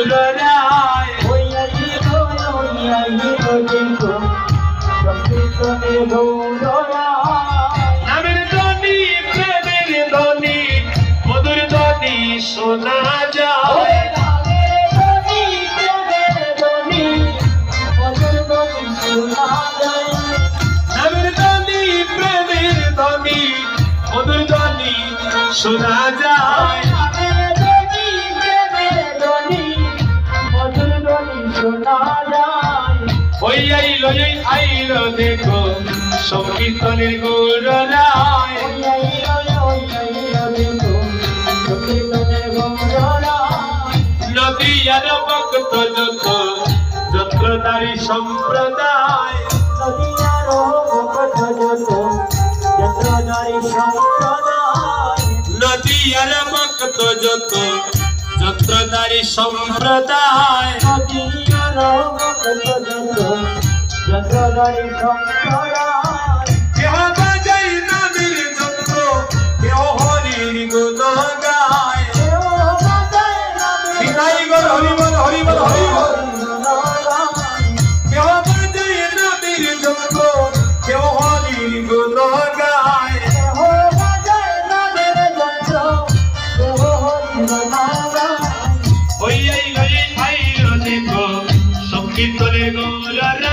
গৌরায় নামের ধ্বনি প্রেমের ধ্বনি মধুর ধ্বনি শোনা যায় নামের ধ্বনি প্রেমের ধ্বনি মধুর ধ্বনি শোনা যায় ওই আইলো এই আইলো দেখো সংকীর্তনের নদীয়ার ভক্ত যত যত্রদারি সম্প্রদায়। নদীয়ার ভক্ত যত যত্রদারি সম্প্রদায় কেহ বাজাই নামের যন্ত্র কেহ হরির গুণ গায়। বিনাই গর হরিবল হরিবল হরিবল কেহ বাজাই নামের যন্ত্র কেহ হরির গুণ গায়। ওই আইলো এই আইলো দেখো সংকীর্তনে গৌরায়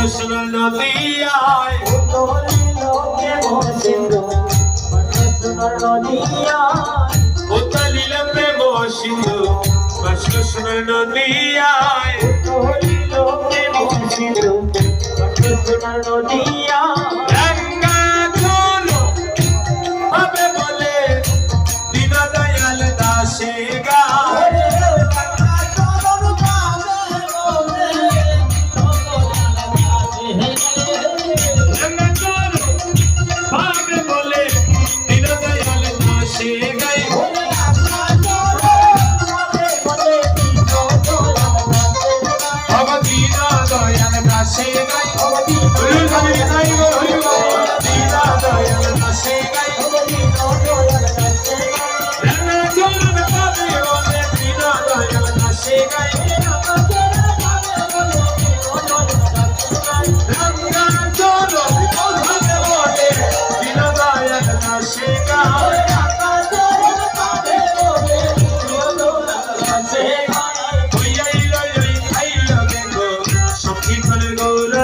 নদিয়ায় ও দলিল প্রেম সিন্ধু সোনা নদিয়ায় জল হবে বলে দীন দয়াল দাসে গায় সংকীর্তনের